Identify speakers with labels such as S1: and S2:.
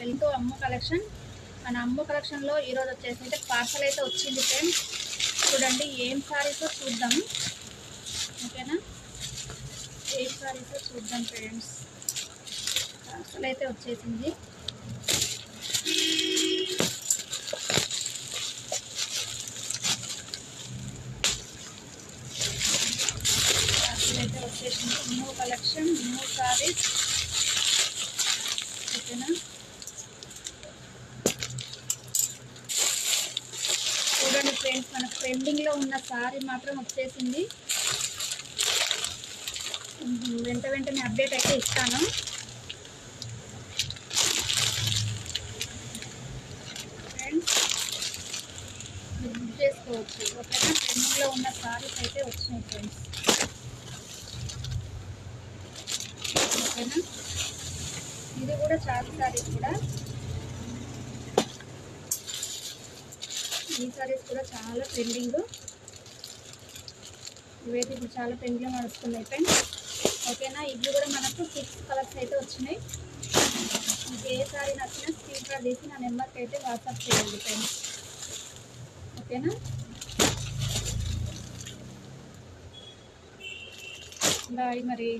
S1: వెల్తో అమ్మ కలెక్షన్. మన అమ్మ కలెక్షన్లో ఈరోజు వచ్చేసి అయితే పార్సల్ అయితే వచ్చింది ఫ్రెండ్స్. చూడండి ఏం సారీసో చూద్దాం. ఓకేనా? ఏం సారీసో చూద్దాం ఫ్రెండ్స్. పార్సల్ అయితే వచ్చేసింది. పార్సల్ అయితే వచ్చేసింది. New collection new sarees. చూడండి ఫ్రెండ్స్ మన ట్రెండింగ్లో ఉన్న సారీ మాత్రం వచ్చేసింది. వెంట వెంటనే అప్డేట్ అయితే ఇస్తాను. ఫ్రెండ్స్ బుక్ చేసుకోవచ్చు. ఓకేనా ట్రెండింగ్లో ఉన్న సారీస్ అయితే వచ్చినాయి ఫ్రెండ్స్. ఓకేనా? ఇది కూడా చాలా సారీస్ కూడా. ఈ సారీస్ కూడా చాలా ట్రెండింగ్ ఇవైతే ఇప్పుడు చాలా ట్రెండ్లో నడుస్తున్నాయి ఫ్రెండ్స్ ఓకేనా? ఇవి కూడా మనకు సిక్స్ కలర్స్ అయితే వచ్చినాయి. మీకు ఏ సారీ నచ్చినా స్క్రీన్ షాట్ తీసి నా నెంబర్కి అయితే వాట్సాప్ చేయండి ఫ్రెండ్స్ ఓకేనా? బాయ్ మరి.